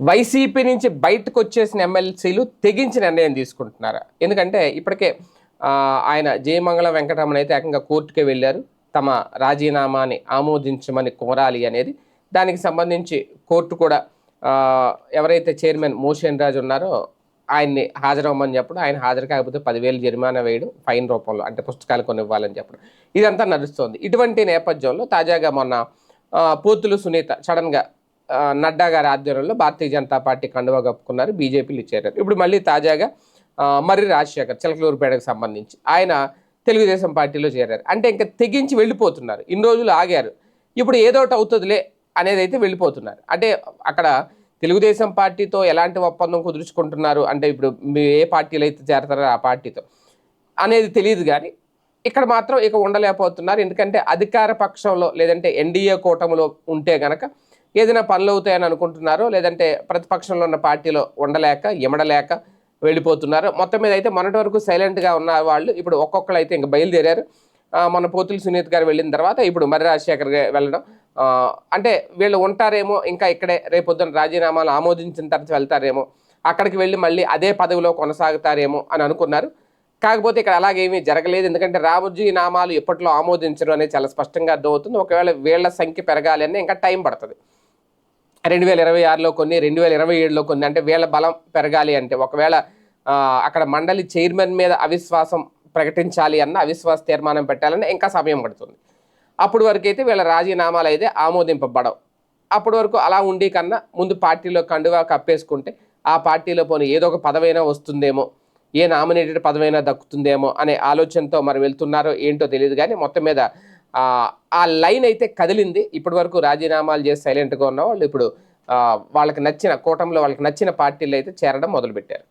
YCP నుంచి బయటకు వచ్చేసిన ఎమ్మెల్సీలు తెగించి నిర్ణయం తీసుకుంటున్నారు? ఎందుకంటే ఇప్పటికే ఆయన జయమంగళం వెంకటరమణ అయితే ఏకంగా కోర్టుకే వెళ్ళారు. తమ రాజీనామాని ఆమోదించమని కోరాలి అనేది. దానికి సంబంధించి కోర్టు కూడా ఎవరైతే చైర్మన్ మోషన్ రాజు ఉన్నారో ఆయన్ని హాజరవ్వమని చెప్పడం ఆయన హాజరు కాకపోతే పదివేలు జరిమానా వేయడం ఫైన్ రూపంలో అంటే పుస్తకాలు కొన్ని ఇవ్వాలని చెప్పడం. ఇదంతా నడుస్తోంది. ఇటువంటి నేపథ్యంలో తాజాగా మొన్న పోతులు సునీత సడన్గా నడ్డా గారి ఆధ్వర్యంలో భారతీయ జనతా పార్టీ కండువా కప్పుకున్నారు బీజేపీలు చేరారు ఇప్పుడు మళ్ళీ తాజాగా మర్రి రాజశేఖర్ చిలకలూరుపేటకు సంబంధించి ఆయన తెలుగుదేశం పార్టీలో చేరారు. అంటే ఇంకా తెగించి వెళ్ళిపోతున్నారు. ఇన్ని రోజులు ఆగారు. ఇప్పుడు ఏదో ఒకటి అవుతుందిలే అనేది అయితే వెళ్ళిపోతున్నారు. అంటే అక్కడ తెలుగుదేశం పార్టీతో ఎలాంటి ఒప్పందం కుదుర్చుకుంటున్నారు? అంటే ఇప్పుడు మీ ఏ పార్టీలో అయితే చేరతారో ఆ పార్టీతో అనేది తెలియదు కానీ ఇక్కడ మాత్రం ఇక ఉండలేకపోతున్నారు. ఎందుకంటే అధికార పక్షంలో లేదంటే ఎన్డీఏ కూటమిలో ఉంటే గనక ఏదైనా పనులు అవుతాయని అనుకుంటున్నారో లేదంటే ప్రతిపక్షంలో ఉన్న పార్టీలో ఉండలేక ఎమడలేక వెళ్ళిపోతున్నారు. మొత్తం మీద అయితే మొన్నటి వరకు సైలెంట్గా ఉన్న వాళ్ళు ఇప్పుడు ఒక్కొక్కరు అయితే ఇంకా బయలుదేరారు. మన పోతులు సునీత్ గారు వెళ్ళిన తర్వాత ఇప్పుడు మర్రి రాజశేఖర్ వెళ్ళడం. అంటే వీళ్ళు ఉంటారేమో ఇంకా ఇక్కడే రేపొద్దున రాజీనామాలు ఆమోదించిన తర్వాత వెళ్తారేమో అక్కడికి వెళ్ళి మళ్ళీ అదే పదవిలో కొనసాగుతారేమో అని అనుకున్నారు. కాకపోతే ఇక్కడ అలాగేమీ జరగలేదు. ఎందుకంటే రామోజీ నామాలు ఎప్పట్లో ఆమోదించరు అనేది చాలా స్పష్టంగా అర్థమవుతుంది. ఒకవేళ వీళ్ళ సంఖ్య పెరగాలి అంటే ఇంకా టైం పడుతుంది. రెండు వేల ఇరవై ఆరులో కొన్ని రెండు వేల ఇరవై ఏడులో కొన్ని. అంటే వీళ్ళ బలం పెరగాలి అంటే ఒకవేళ అక్కడ మండలి చైర్మన్ మీద అవిశ్వాసం ప్రకటించాలి అన్న అవిశ్వాస తీర్మానం పెట్టాలని ఇంకా సమయం పడుతుంది. అప్పుడు వరకు అయితే వీళ్ళ రాజీనామాలు అయితే ఆమోదింపబడవు. అప్పటి వరకు అలా ఉండి కన్నా ముందు పార్టీలో కండువా కప్పేసుకుంటే ఆ పార్టీలో పోనీ ఏదో ఒక పదవైనా వస్తుందేమో ఏ నామినేటెడ్ పదవైనా దక్కుతుందేమో అనే ఆలోచనతో మరి వెళ్తున్నారో ఏంటో తెలియదు కానీ మొత్తం మీద ఆ, లైన్ అయితే కదిలింది. ఇప్పటి వరకు రాజీనామాలు చేసి సైలెంట్గా ఉన్న వాళ్ళు ఇప్పుడు వాళ్ళకి నచ్చిన కూటమిలో వాళ్ళకి నచ్చిన పార్టీలు అయితే చేరడం మొదలుపెట్టారు.